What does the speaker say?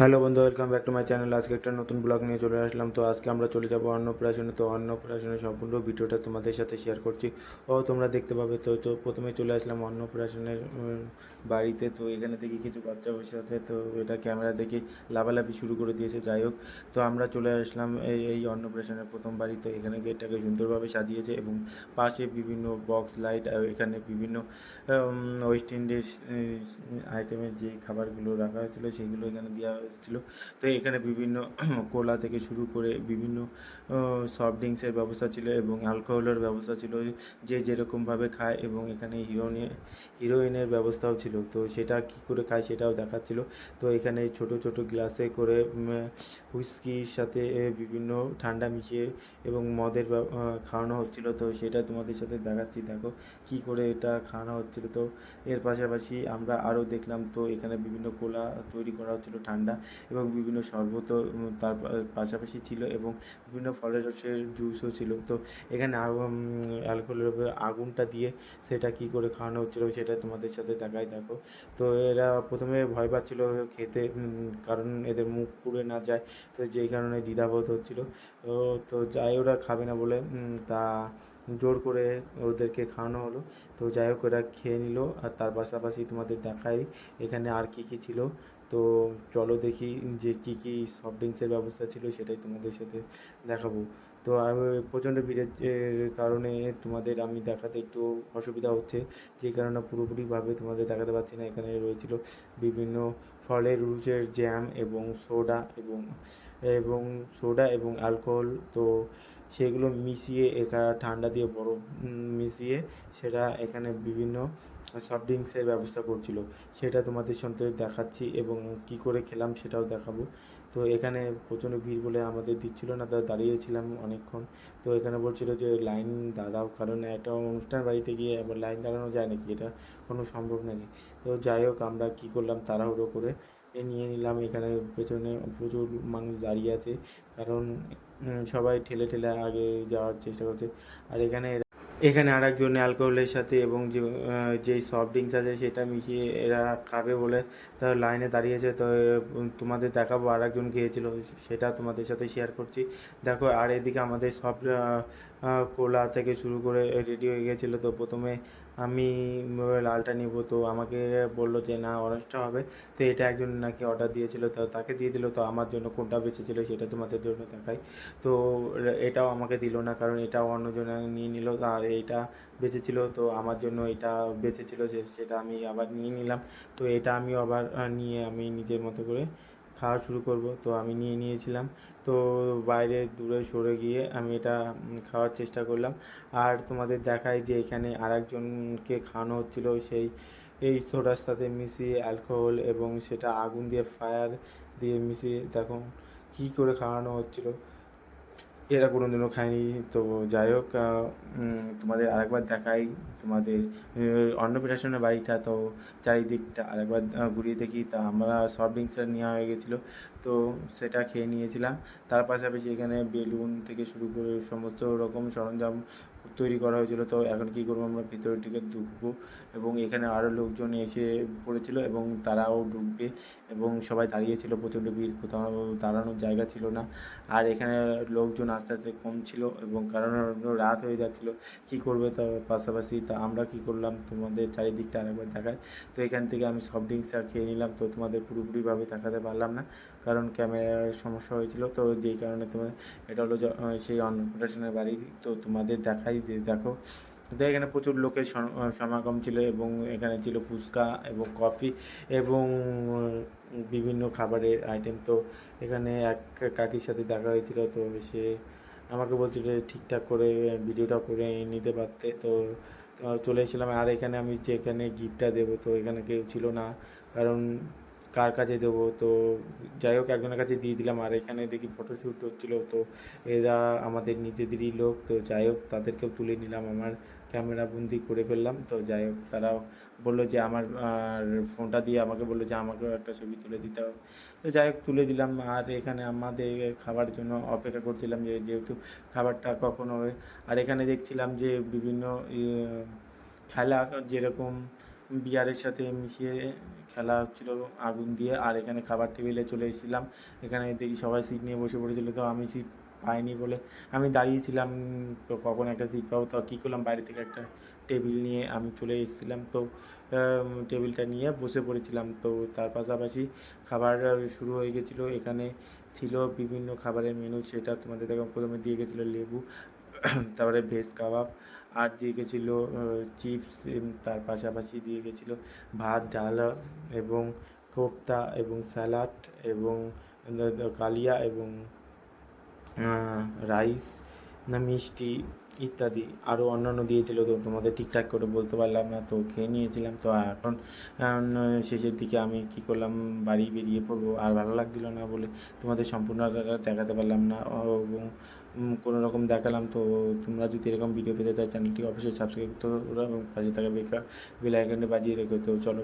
Hello বন্ধু welcome back to my channel আজকে একটা নতুন ব্লগ নিয়ে চলে আসলাম। তো আজকে আমরা চলে যাব অন্নপ্রাশনে। তো অন্নপ্রাশনের সম্পূর্ণ ভিডিওটা তোমাদের সাথে শেয়ার করছি। ও, তোমরা দেখতে পাবে। তো তো প্রথমে চলে আসলাম অন্নপ্রাশনের বাড়িতে। তো এখানে দেখি কিছু বাচ্চা বসে আছে। তো এটা ক্যামেরা দেখে লাভালাভি শুরু করে দিয়েছে। যাই হোক, তো আমরা চলে আসলাম এই এই অন্নপ্রাশনের প্রথম বাড়ি। তো এখানে গেটটাকে সুন্দরভাবে সাজিয়েছে এবং পাশে বিভিন্ন বক্স লাইট আর এখানে বিভিন্ন ওয়েস্ট ইন্ডিজ আইটেমের যে খাবারগুলো রাখা হয়েছিল, সেগুলো এখানে দেওয়া হয়েছিল তো এখানে বিভিন্ন কোলা থেকে শুরু করে বিভিন্ন সফট ড্রিঙ্কসের ব্যবস্থা ছিল এবং অ্যালকোহলের ব্যবস্থা ছিল, যে যেরকমভাবে খায় এবং এখানে হিরোইনের হিরোইনের ব্যবস্থাও ছিল। তো সেটা কী করে খায় সেটাও দেখাচ্ছিল। তো এখানে ছোট ছোট গ্লাসে করে হুইস্কির সাথে বিভিন্ন ঠান্ডা মিশিয়ে এবং মদের খাওয়ানো হচ্ছিল। তো সেটা তোমাদের সাথে দেখাচ্ছি। দেখো কি করে এটা খাওয়ানো হচ্ছিল। তো এর পাশাপাশি আমরা আরও দেখলাম, তো এখানে বিভিন্ন কোলা তৈরি করা হচ্ছিল ঠান্ডা। এবং বিভিন্ন শরবত তার পাশাপাশি ছিল এবং বিভিন্ন ফলের রসের জুসও ছিল। তো এখানে অ্যালকোহলের উপরে আগুনটা দিয়ে সেটা কি করে খাওয়ানো হচ্ছিল সেটা তোমাদের সাথে দেখাই দেখো। তো এরা প্রথমে ভয় পাচ্ছিলো খেতে কারণ এদের মুখ পুড়ে না যায়, তো যেই কারণে দ্বিধাবোধ হচ্ছিল। তো তো যাই ওরা খাবে না বলে তা জোর করে ওদেরকে খাওয়ানো হলো। তো যাই হোক, ওরা খেয়ে নিল আর তার পাশাপাশি তোমাদের দেখাই এখানে আর কি কি ছিল। তো চলো দেখি যে কি কি সফট ড্রিঙ্কসের ব্যবস্থা ছিল সেটাই তোমাদের সাথে দেখাবো। তো আমি প্রচণ্ড ভিড়ের কারণে তোমাদের আমি দেখাতে একটু অসুবিধা হচ্ছে, যে কারণে পুরোপুরিভাবে তোমাদের দেখাতে পারছি না। এখানে রয়েছিল বিভিন্ন ফলের রুচের জ্যাম এবং সোডা এবং এবং সোডা এবং অ্যালকোহল তো সেগুলো মিশিয়ে একা ঠান্ডা দিয়ে বরফ মিশিয়ে সেটা এখানে বিভিন্ন সফট ড্রিঙ্কসের ব্যবস্থা করছিল, সেটা তোমাদের সঙ্গে দেখাচ্ছি এবং কি করে খেলাম সেটাও দেখাবো। তো এখানে প্রচণ্ড ভিড় বলে আমাদের দিচ্ছিল না, তা দাঁড়িয়েছিলাম অনেকক্ষণ। তো এখানে বলছিল যে লাইন দাঁড়াও, কারণ একটা অনুষ্ঠান বাড়িতে গিয়ে আবার লাইন দাঁড়ানো যায় নাকি? এটা কোনো সম্ভব নাকি? তো যাই হোক, আমরা কী করলাম তাড়াহুড়ো করে এ নিয়ে নিলাম। এখানে পেছনে প্রচুর মানুষ দাঁড়িয়ে আছে, কারণ সবাই ঠেলে ঠেলে আগে যাওয়ার চেষ্টা করছে। আর এখানে এখানে আর একজন অ্যালকোহলের সাথে এবং যে যেই সফট ড্রিঙ্কস আছে সেটা মিশিয়ে এরা খাবে বলে তার লাইনে দাঁড়িয়েছে তো তোমাদের দেখাবো আর একজন খেয়েছিল, সেটা তোমাদের সাথে শেয়ার করছি। দেখো, আর এদিকে আমাদের সব কোলা থেকে শুরু করে রেডি হয়ে গেছিল। তো প্রথমে আমি লালটা নিব। তো আমাকে বলল যে, না, অরেঞ্জটা হবে। তো এটা একজন নাকি অর্ডার দিয়েছিল। তো তাকে দিয়ে দিল। তো আমার জন্য কোনটা বেঁচেছিল সেটা তোমাদের জন্য দেখাই। তো এটাও আমাকে দিল না, কারণ এটাও অন্যজনে নিয়ে নিল। আর এইটা বেঁচেছিল তো আমার জন্য এটা বেঁচেছিল যে, সেটা আমি আবার নিয়ে নিলাম। তো এটা আমি আবার নিয়ে আমি নিজের মতো করে খাওয়া শুরু করব। তো আমি নিয়ে নিয়েছিলাম। তো বাইরে দূরে সরে গিয়ে আমি এটা খাওয়ার চেষ্টা করলাম। আর তোমাদের দেখায় যে এখানে আরেকজনকে খাওয়ানো হচ্ছিল সেই, এই সোডার সাথে মিশিয়ে অ্যালকোহল এবং সেটা আগুন দিয়ে ফায়ার দিয়ে মিশিয়ে দেখুন কী করে খাওয়ানো হচ্ছিল। এরা কোনো দিনও খায়নি। তো যাই হোক তোমাদের আরেকবার দেখাই তোমাদের অন্নপ্রাশনের বাড়িটা। তো চারিদিকটা আরেকবার ঘুরিয়ে দেখি। তা আমরা সফট ড্রিঙ্কসটা নেওয়া হয়ে গেছিল। তো সেটা খেয়ে নিয়েছিলাম। তার পাশাপাশি এখানে বেলুন থেকে শুরু করে সমস্ত রকম সরঞ্জাম তৈরি করা হয়েছিল। তো এখন কী করব? আমরা ভিতরের দিকে ঢুকবো এবং এখানে আরও লোকজন এসে পড়েছিল এবং তারাও ঢুকবে এবং সবাই দাঁড়িয়েছিল প্রচণ্ড ভিড়, কোথাও দাঁড়ানোর জায়গা ছিল না। আর এখানে লোকজন আস্তে আস্তে কম ছিল এবং কারণ রাত হয়ে যাচ্ছিল। কী করবে তার পাশাপাশি তা আমরা কী করলাম? তোমাদের চারিদিকটা আরেকবার দেখায় তো এখান থেকে আমি সফট ড্রিঙ্কসটা খেয়ে নিলাম। তো তোমাদের পুরোপুরিভাবে দেখাতে পারলাম না। কারণ ক্যামেরার সমস্যা হয়েছিল, তো যেই কারণে তোমার এটা হলো সেই অন্নপ্রাশনের বাড়ি, তো তোমাদের দেখাই দেখো, তো এখানে প্রচুর লোকের সমাগম ছিল এবং এখানে ছিল ফুচকা এবং কফি এবং বিভিন্ন খাবারের আইটেম তো এখানে এক কাকির সাথে দেখা হয়েছিল, তো সে আমাকে বলছিল ঠিকঠাক করে ভিডিওটা করে নিতে পারতে, তো চলে এসেছিলাম। আর এখানে আমি যেখানে গিফটটা দেবো, তো এখানে কেউ ছিল না, কারণ কার কাছে দেবো? তো যাই হোক একজনের কাছে দিয়ে দিলাম। আর এখানে দেখি ফটোশ্যুট হচ্ছিল। তো এরা আমাদের নিজেদেরই লোক। তো যাই হোক তাদেরকেও তুলে নিলাম। আমার ক্যামেরা বন্দি করে ফেললাম। তো যাই হোক তারাও বলল যে আমার ফোনটা দিয়ে আমাকে বলল যে আমাকেও একটা ছবি তুলে দিতে হবে। তো যাই হোক তুলে দিলাম। আর এখানে আমাদের খাবার জন্য অপেক্ষা করছিলাম যে যেহেতু খাবারটা কখন হবে। আর এখানে দেখছিলাম যে বিভিন্ন ইয়ে, খেলা যেরকম বিয়ারের সাথে মিশিয়ে খেলা হচ্ছিল আগুন দিয়ে, আর এখানে খাবার টেবিলে চলে এসেছিলাম। এখানে দেখি সবাই সিট নিয়ে বসে পড়েছিল, তো আমি সিট পাইনি বলে আমি দাঁড়িয়েছিলাম, তো কখন একটা সিট পাবো? তো কী করলাম? বাইরে থেকে একটা টেবিল নিয়ে আমি চলে এসেছিলাম, তো টেবিলটা নিয়ে বসে পড়েছিলাম। তো তার পাশাপাশি খাবার শুরু হয়ে গেছিল। এখানে ছিল বিভিন্ন খাবারের মেনু সেটা তোমাদের দেখো, প্রথমে দিয়ে গেছিল লেবু, তারপরে ভেজ কাবাব আর দিয়ে গেছিল চিপস তার পাশাপাশি দিয়ে গেছিল ভাত, ডাল এবং কোপ্তা এবং স্যালাড এবং কালিয়া এবং রাইস না মিষ্টি ইত্যাদি। আরও অন্যান্য দিয়েছিল, তো তোমাদের ঠিকঠাক করে বলতে পারলাম না, তো খেয়ে নিয়েছিলাম। তো এখন শেষের দিকে আমি কী করলাম, বাড়ি বেরিয়ে পড়ব। আর ভালো লাগছিল না বলে তোমাদের সম্পূর্ণটা দেখাতে পারলাম না। কোনো রকম দেখালাম, তো তোমরা যদি এরকম ভিডিও পেতে চাও চ্যানেলটি অবশ্যই সাবস্ক্রাইব করতে এবং পাশে থাকা বেকার বেল বাজিয়ে রেখো। তো চলো।